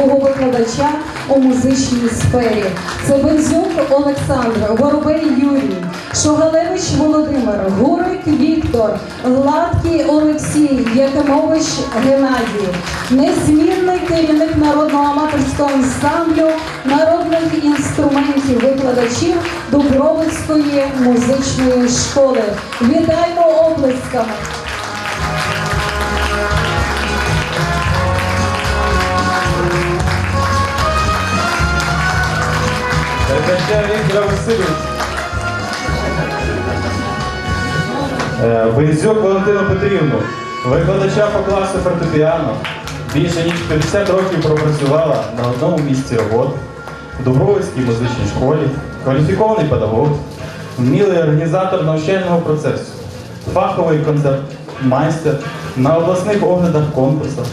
свого викладача у музичній сфері. Це Бензюк Олександр, Воробей Юрій, Шогалевич Володимир, Гурик Віктор, Гладкий Олексій, Якимович Геннадій, незмінний керівник народного аматорського ансамблю народних інструментів викладачів Дубровицької музичної школи. Вітаємо оплесками! Передача Віктора Васильович. Е, Бензюк Валентину Петрівну, викладача по класу фортепіано. Більше ніж 50 років пропрацювала на одному місці роботи в Дубровицькій музичній школі, кваліфікований педагог, вмілий організатор навчального процесу, фаховий концертмайстер на обласних оглядах конкурсах,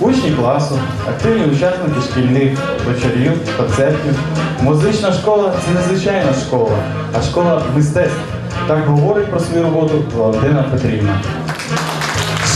Учні класу, активні учасники шкільних вечорів, концертів. Музична школа це не звичайна школа, а школа мистецтв. Так говорить про свою роботу Валентина Петрівна.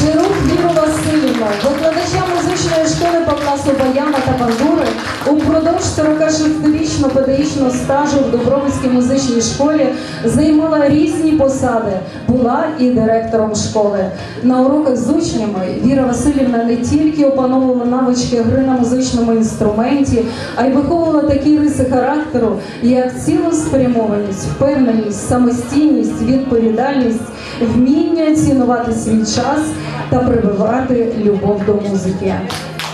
Ширук Віру Васильівна, викладача музичної школи по класу баяна та бандури, упродовж 46-річного педагогічного стажу в Дубровицькій музичній школі займала різні посади, була і директором школи. На уроках з учнями Віра Васильівна не тільки опановувала навички гри на музичному інструменті, а й виховувала такі риси характеру, як цілеспрямованість, впевненість, самостійність, відповідальність, вміння цінувати свій час та прививати любов до музики.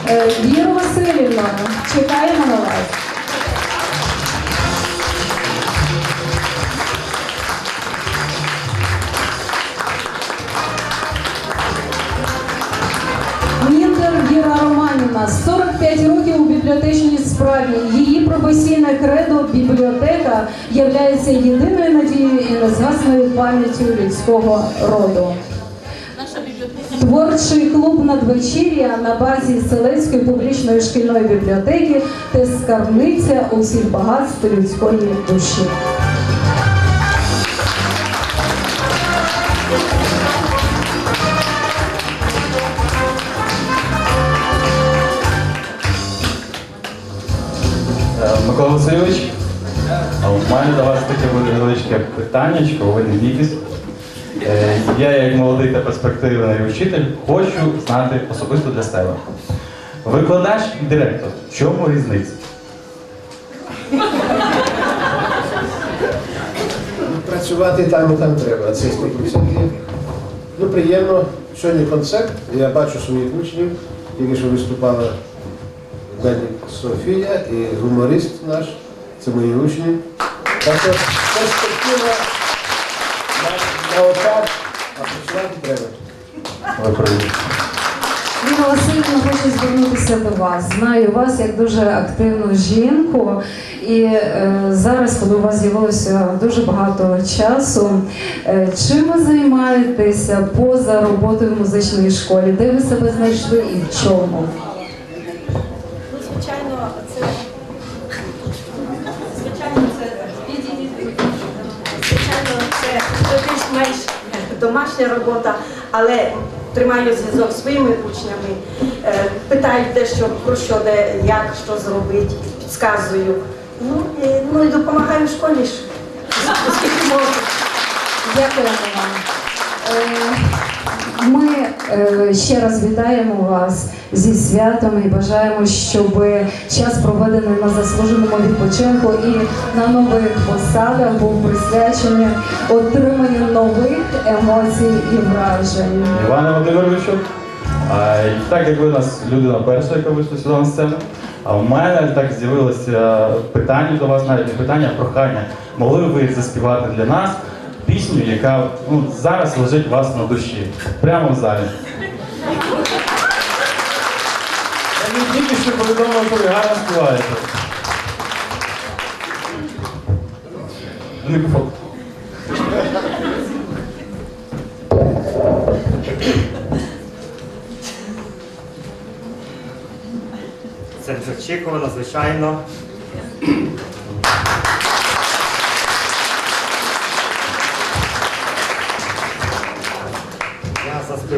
Е, Віра Васильівна, чекаємо на вас. Міндер Віра Романівна, 45 років у бібліотечній справі. Її професійне кредо бібліотека являється єдиною надією і незгасною пам'яттю людського роду. Творчий клуб надвечір'я на базі Селецької публічної шкільної бібліотеки та скарбниця усіх багатств людської душі. Е, Микола Васильович, у мене до вас таке буде невеличке питаннячко, ви не бійтесь. Я, як молодий та перспективний вчитель, хочу знати особисто для себе. Викладач і директор. В чому різниця? Працювати там і там треба. Це 100%. Ну, приємно. Сьогодні концерт. Я бачу своїх учнів, тільки що виступала Бенік Софія і гуморист наш. Це мої учні. Так що перспектива на, на отак, а працювати треба. Ви праві. Віра Васильівна хочу звернутися до вас. Знаю вас як дуже активну жінку, і е, зараз, коли у вас з'явилося дуже багато часу, е, чим ви займаєтеся поза роботою в музичній школі? Де ви себе знайшли і в чому? Ну, звичайно, це звичайно, це звичайно, це більш-менш домашня робота, але тримаю зв'язок зі своїми учнями, питають питаю те, що про що, де, як, що зробити, підказую. Ну і, ну, і допомагаю в школі. Дякуємо вам. Ми е, ще раз вітаємо вас зі святом і бажаємо, щоб час проведений на заслуженому відпочинку і на нових посадах був присвячений отриманню нових емоцій і вражень. Іване Володимировичу, так як ви нас людина перша, яка вийшла сюди на сцену, а у мене так з'явилося питання до вас, навіть не питання, а прохання. Могли б ви заспівати для нас пісню, яка ну, зараз лежить у вас на душі, прямо в залі. Я не тільки що повідомив, що ви гарно співаєте. Мікрофон. Це неочікувано, звичайно.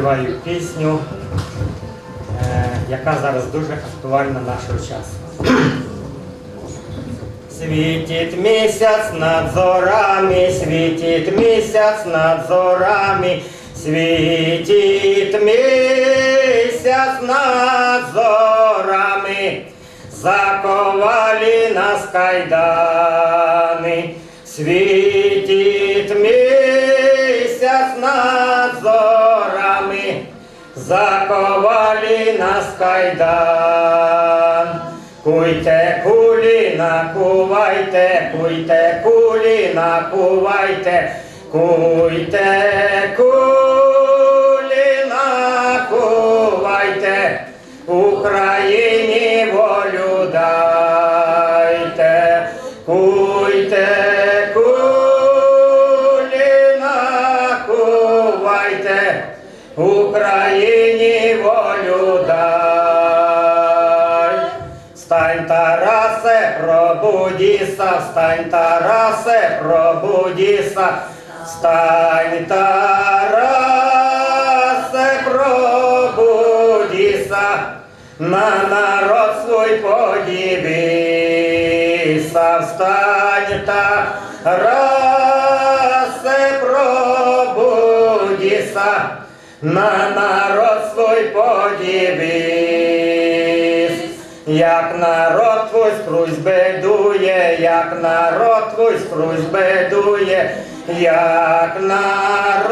Я заспіваю пісню, е, яка зараз дуже актуальна нашого часу. Світить місяць над зорами, світить місяць над зорами, світить місяць над зорами, заковали нас кайдани, світить заковали нас кайдан. Куйте кулі, накувайте, куйте кулі, накувайте, куйте кулі, накувайте, Україні волю дайте, куйте кулі, накувайте, Україні волю дай. Встань, Тарасе, пробудіся, встань, Тарасе, пробудіся, встань, Тарасе, пробудіся, на народ свой подивися, встань, Тарасе, пробудіся, на народ свой подивись, як народ твой скрозь бедує, як народ твой скрозь бедує, як народ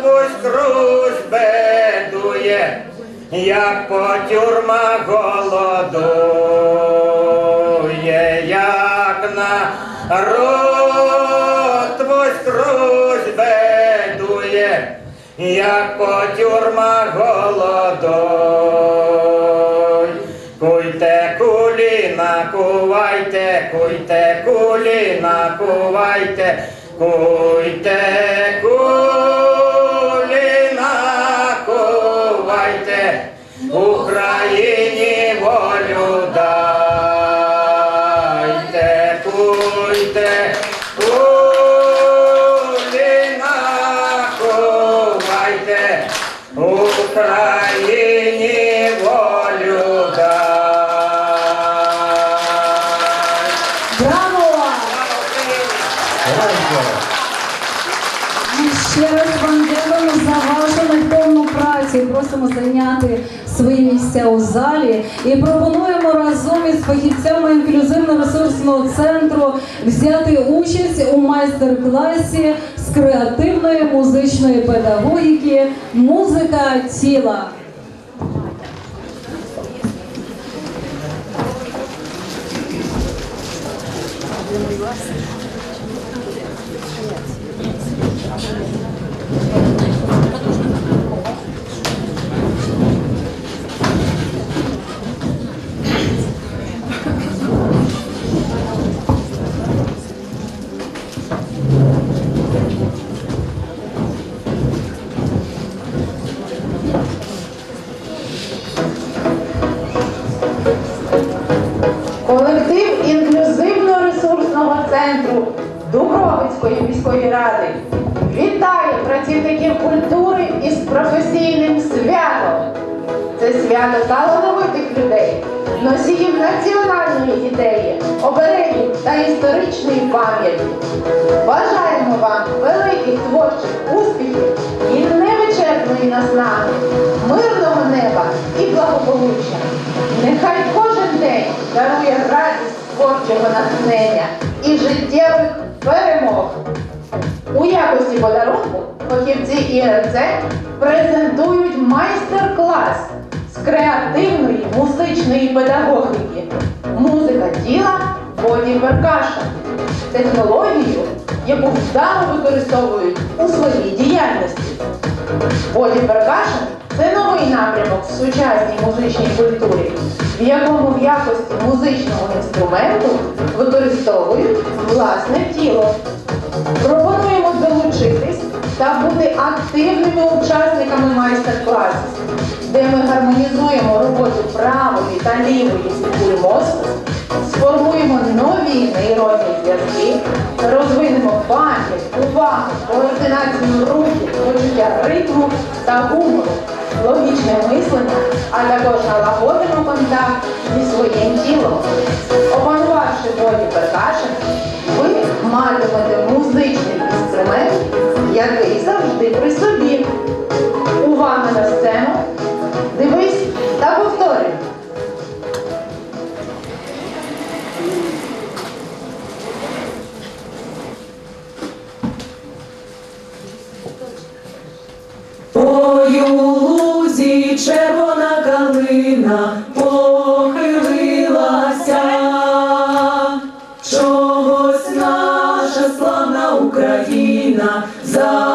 твой скрозь бедує, як по тюрмах голодує, як народ як по тюрмах голодой. Куйте кулі, накувайте, куйте кулі, накувайте, куйте кулі, накувайте, Україні ще вам дякуємо за вашу невтомну працю. І Просимо зайняти свої місця у залі і пропонуємо разом із фахівцями інклюзивно-ресурсного центру взяти участь у майстер-класі з креативної музичної педагогіки Музика тіла. Колектив Дубровицької міської ради вітає працівників культури із професійним святом. Це свято талановитих людей, носіїв національної ідеї, оберегів та історичної пам'яті. Бажаємо вам великих творчих успіхів і невичерпної наснаги, мирного неба і благополуччя. Нехай кожен день дарує радість творчого натхнення і життєвих перемог. У якості подарунку фахівці ІРЦ презентують майстер-клас з креативної музичної педагогіки, музика тіла боді перкашн, технологію, яку вдало використовують у своїй діяльності. Боді перкашн це новий напрямок в сучасній музичній культурі, в якому в якості музичного інструменту використовують власне тіло. Пропонуємо долучитись та бути активними учасниками майстер-класу, де ми гармонізуємо роботу правої та лівої структури мозку, сформуємо нові нейронні зв'язки, розвинемо пам'ять, увагу, координацію рухів, почуття ритму та гумору, логічне мислення, а також налагодимо контакт зі своїм тілом. Опанувавши долі перкашень, ви матимете музичний інструмент, який завжди при собі. Увага на So